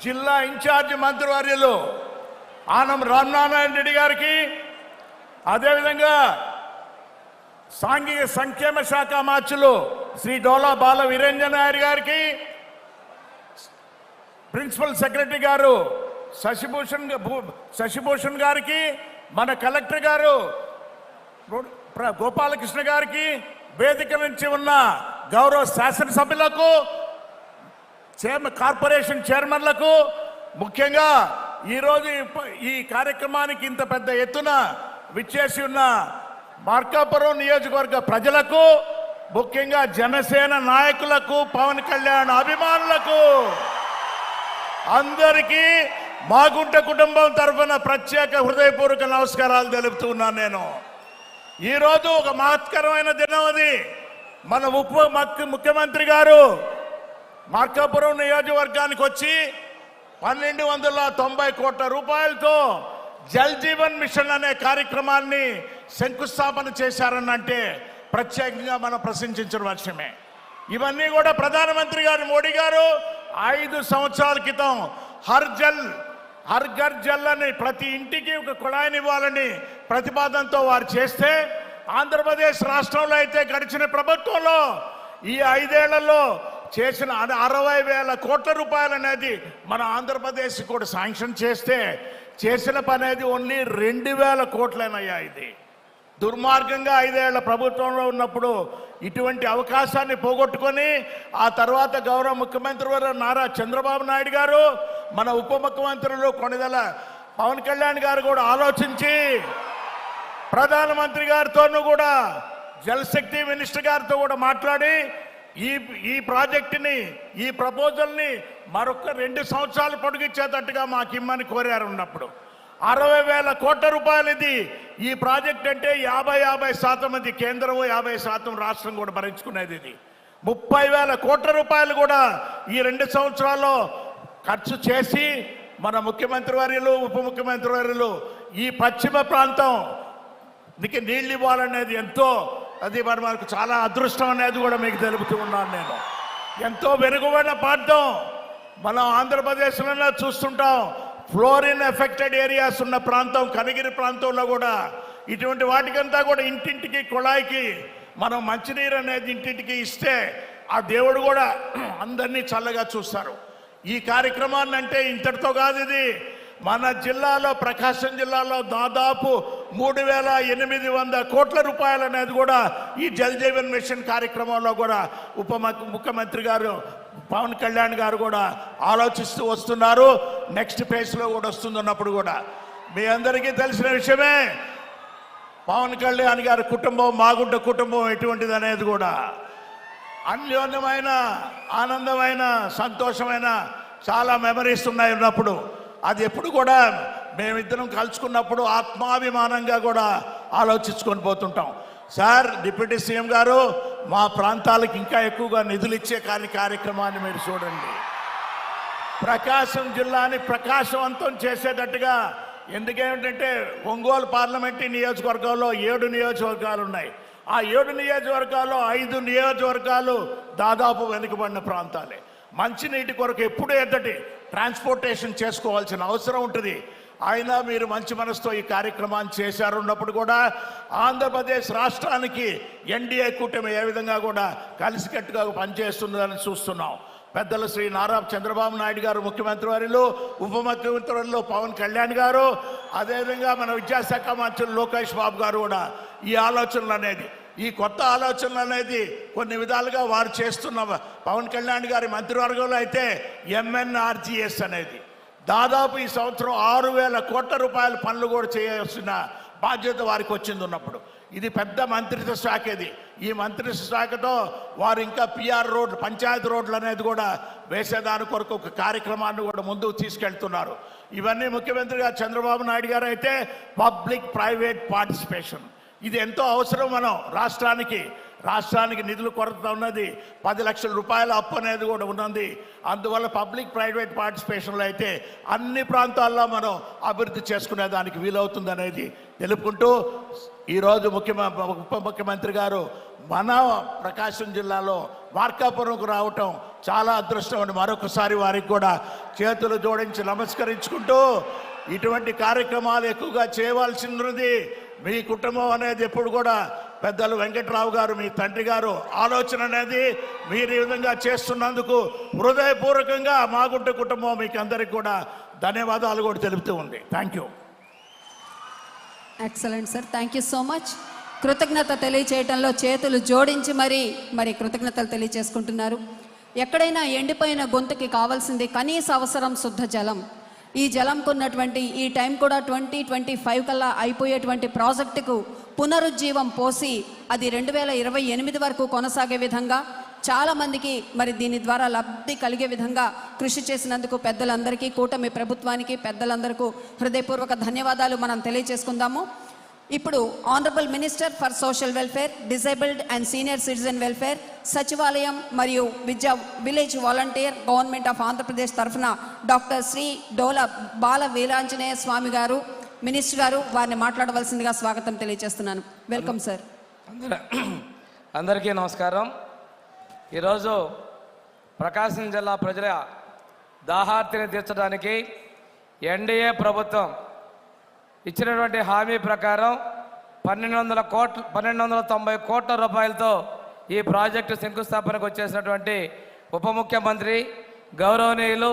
జిల్లా ఇన్ఛార్జ్ మంత్రివర్యులు ఆనం రామనారాయణ రెడ్డి గారికి అదేవిధంగా సాంఘిక సంక్షేమ శాఖ మార్చులు శ్రీ డోలా బాల వీరేంద్ర నాయర్ గారికి ప్రిన్సిపల్ సెక్రటరీ గారు శశిభూషణ్ భూ- శశిభూషణ్ గారికి మన కలెక్టర్ గారు గోపాలకృష్ణ గారికి వేదిక నుంచి ఉన్న గౌరవ శాసనసభ్యులకు చైర్మ- కార్పొరేషన్ చైర్మన్లకు ముఖ్యంగా ఈరోజు ఈ కార్యక్రమానికి ఇంత పెద్ద ఎత్తున విచ్చేసి ఉన్న మార్కాపురం నియోజకవర్గ ప్రజలకు ముఖ్యంగా జనసేన నాయకులకు పవన్ కళ్యాణ్ అభిమానులకు అందరికీ మాగుంట కుటుంబం తరఫున ప్రత్యేక హృదయపూర్వక నమస్కారాలు తెలుపుతున్నాను నేను. ఈరోజు ఒక మహత్కరమైన దినం అది మన ఉప ముఖ్యమంత్రి గారు మార్కాపురం నియోజకవర్గానికి వచ్చి పన్నెండు వందల తొంభై కోట్ల రూపాయలతో జల్ జీవన్ మిషన్ అనే కార్యక్రమాన్ని శంకుస్థాపన చేశారనంటే ప్రత్యేకంగా మనం ప్రశంసించిన వర్షమే ఇవన్నీ కూడా ప్రధానమంత్రి గారు మోడీ గారు ఐదు సంవత్సరాల క్రితం హర్ జల్ హర్ ఘర్ జల్ అని ప్రతి ఇంటికి ఒక కుళాయిని ఇవ్వాలని ప్రతిపాదనతో వారు చేస్తే ఆంధ్రప్రదేశ్ రాష్ట్రంలో అయితే గడిచిన ప్రభుత్వంలో ఈ ఐదేళ్ళలో చేసిన అరవై వేల కోట్ల రూపాయలు అనేది మన ఆంధ్రప్రదేశ్ కూడా శాంక్షన్ చేస్తే చేసిన పని అనేది ఓన్లీ రెండు వేల కోట్లనయ్యా ఇది. దుర్మార్గంగా ఐదేళ్ళ ప్రభుత్వంలో ఉన్నప్పుడు ఇటువంటి అవకాశాన్ని పోగొట్టుకొని ఆ తర్వాత గౌరవ ముఖ్యమంత్రి వారు నారా చంద్రబాబు నాయుడు గారు మన ఉప ముఖ్యమంత్రులు కొనిదల పవన్ కళ్యాణ్ గారు కూడా ఆలోచించి ప్రధానమంత్రి గారితోనూ కూడా జలశక్తి మినిస్టర్ గారితో కూడా మాట్లాడి ఈ ఈ ప్రాజెక్టుని ఈ ప్రపోజల్ని మరొక రెండు సంవత్సరాలు పొడిగించేటట్టుగా మాకు ఇమ్మని కోరారు ఉన్నప్పుడు. అరవై వేల కోట్ల రూపాయలు ఇది ఈ ప్రాజెక్ట్ అంటే యాభై యాభై శాతం అది కేంద్రం యాభై శాతం రాష్ట్రం కూడా భరించుకునేది ఇది. ముప్పై వేల కోట్ల రూపాయలు కూడా ఈ రెండు సంవత్సరాల్లో ఖర్చు చేసి మన ముఖ్యమంత్రి వర్యులు ఉప ముఖ్యమంత్రి వర్యులు ఈ పశ్చిమ ప్రాంతం నీళ్ళు ఇవ్వాలనేది ఎంతో అది మరి మనకు చాలా అదృష్టం అనేది కూడా మీకు తెలుపుతూ ఉన్నాను నేను. ఎంతో వెనుకబడిన ప్రాంతం మనం ఆంధ్రప్రదేశ్లో చూస్తుంటాం. ఫ్లోరిన్ ఎఫెక్టెడ్ ఏరియాస్ ఉన్న ప్రాంతం కనిగిరి ప్రాంతంలో కూడా. ఇటువంటి వాటికంతా కూడా ఇంటింటికి కుళాయికి మనం మంచినీరు అనేది ఇంటింటికి ఇస్తే ఆ దేవుడు కూడా అందరినీ చల్లగా చూస్తారు. ఈ కార్యక్రమాన్ని అంటే ఇంతటితో కాదు ఇది. మన జిల్లాలో ప్రకాశం జిల్లాలో దాదాపు మూడు వేల ఎనిమిది వంద కోట్ల రూపాయలు అనేది కూడా ఈ జల్ జీవన్ మిషన్ కార్యక్రమంలో కూడా ఉప ముఖ్యమంత్రి గారు పవన్ కళ్యాణ్ గారు కూడా ఆలోచిస్తూ వస్తున్నారు. నెక్స్ట్ ఫేజ్లో కూడా వస్తుందన్నప్పుడు కూడా. మీ అందరికీ తెలిసిన విషయమే పవన్ కళ్యాణ్ గారి కుటుంబం మాగుంట కుటుంబం ఎటువంటిది అనేది కూడా. అన్యోన్యమైన ఆనందమైన సంతోషమైన చాలా మెమరీస్ ఉన్నాయి ఉన్నప్పుడు అది ఎప్పుడు కూడా మేమిద్దరం కలుసుకున్నప్పుడు ఆత్మాభిమానంగా కూడా ఆలోచించుకొని పోతుంటాం. సార్ డిప్యూటీ సీఎం గారు మా ప్రాంతాలకు ఇంకా ఎక్కువగా నిధులు ఇచ్చే కానీ కార్యక్రమాన్ని మీరు చూడండి. ప్రకాశం జిల్లాని ప్రకాశవంతం చేసేటట్టుగా ఎందుకేమిటంటే ఒంగోలు పార్లమెంటరీ నియోజకవర్గంలో ఏడు నియోజకవర్గాలు ఉన్నాయి. ఆ ఏడు నియోజకవర్గాల్లో ఐదు నియోజకవర్గాలు దాదాపు వెనుకబడిన ప్రాంతాలే. మంచినీటి కొరకు ఎప్పుడు ఎద్దటి ట్రాన్స్పోర్టేషన్ చేసుకోవాల్సిన అవసరం ఉంటుంది. అయినా మీరు మంచి మనసుతో ఈ కార్యక్రమాన్ని చేశారు ఉన్నప్పుడు కూడా ఆంధ్రప్రదేశ్ రాష్ట్రానికి ఎన్డీఏ కూటమి ఏ విధంగా కూడా కలిసికట్టుగా పనిచేస్తుందని చూస్తున్నాం. పెద్దలు శ్రీ నారా చంద్రబాబు నాయుడు గారు ముఖ్యమంత్రి వారిలో ఉప ముఖ్యమంత్రి వారిలో పవన్ కళ్యాణ్ గారు అదేవిధంగా మన విద్యాశాఖ మంత్రులు లోకేష్ బాబు గారు కూడా ఈ ఆలోచనలు అనేది ఈ కొత్త ఆలోచనలు అనేది కొన్ని విధాలుగా వారు చేస్తున్న పవన్ కళ్యాణ్ గారి మంత్రివర్గంలో అయితే ఎంఎన్ఆర్జీఎస్ అనేది. దాదాపు ఈ సంవత్సరం ఆరు వేల కోట్ల రూపాయల పనులు కూడా చేయాల్సిన బాధ్యత వారికి వచ్చింది ఉన్నప్పుడు. ఇది పెద్ద మంత్రిత్వ శాఖ ఇది. ఈ మంత్రిత్వ శాఖతో వారు ఇంకా పిఆర్ రోడ్లు పంచాయతీ రోడ్లు అనేది కూడా వేసేదాని కొరకు ఒక కార్యక్రమాన్ని కూడా ముందుకు తీసుకెళ్తున్నారు. ఇవన్నీ ముఖ్యమంత్రిగా చంద్రబాబు నాయుడు గారు అయితే పబ్లిక్ ప్రైవేట్ పార్టిసిపేషన్. ఇది ఎంతో అవసరం మనం రాష్ట్రానికి. రాష్ట్రానికి నిధులు కొరత ఉన్నది. పది లక్షల రూపాయల అప్పు అనేది కూడా ఉన్నది. అందువల్ల పబ్లిక్ ప్రైవేట్ పార్టిసిపేషన్లో అయితే అన్ని ప్రాంతాల్లో మనం అభివృద్ధి చేసుకునే దానికి వీలవుతుంది అనేది తెలుపుకుంటూ ఈరోజు ముఖ్యమంత్రి ఉప ముఖ్యమంత్రి గారు మన ప్రకాశం జిల్లాలో మార్కాపురంకు రావటం చాలా అదృష్టం అని మరొకసారి వారికి కూడా చేతులు జోడించి నమస్కరించుకుంటూ ఇటువంటి కార్యక్రమాలు ఎక్కువగా చేయవలసి ఉన్నది మీ కుటుంబం అనేది ఎప్పుడు కూడా పెద్దలు వెంకట్రావు గారు మీ తండ్రి గారు ఆలోచన అనేది మీరు ఈ విధంగా చేస్తున్నందుకు హృదయపూర్వకంగా మాగుంట కుటుంబం మీకు అందరికి కూడా ధన్యవాదాలు కూడా తెలుపుతూ ఉంది. Thank you excellent sir thank you so much కృతజ్ఞత తెలియచేయటంలో చేతులు జోడించి మరి మరి కృతజ్ఞతలు తెలియచేసుకుంటున్నారు. ఎక్కడైనా ఎండిపోయిన గొంతుకి కావాల్సింది కనీస అవసరం శుద్ధ జలం. ఈ జలంకున్నటువంటి ఈ టైం కూడా ట్వంటీ ట్వంటీ ఫైవ్ కల్లా అయిపోయేటువంటి ప్రాజెక్టుకు పునరుజ్జీవం పోసి అది రెండు వేల ఇరవై ఎనిమిది వరకు కొనసాగే విధంగా చాలామందికి మరి దీని ద్వారా లబ్ధి కలిగే విధంగా కృషి చేసినందుకు పెద్దలందరికీ కూటమి ప్రభుత్వానికి పెద్దలందరికీ హృదయపూర్వక ధన్యవాదాలు. మనం తెలియజేసుకుందాము. ఇప్పుడు honourable minister for social welfare disabled and senior citizen welfare Sachivalayam మరియు విద్యా village volunteer government of Andhra Pradesh తరఫున డాక్టర్ శ్రీ డోల బాల వీరాంజనేయ స్వామి గారు మినిస్టర్ గారు వారిని మాట్లాడవలసిందిగా స్వాగతం తెలియజేస్తున్నాను. Welcome sir. అందరికీ నమస్కారం. ఈరోజు ప్రకాశం జిల్లా ప్రజల దాహార్తిని తీర్చడానికి ఎన్డీఏ ప్రభుత్వం ఇచ్చినటువంటి హామీ ప్రకారం పన్నెండు వందల కోట్ల పన్నెండు వందల తొంభై కోట్ల రూపాయలతో ఈ ప్రాజెక్టు శంకుస్థాపనకు వచ్చేసినటువంటి ఉప ముఖ్యమంత్రి గౌరవనీయులు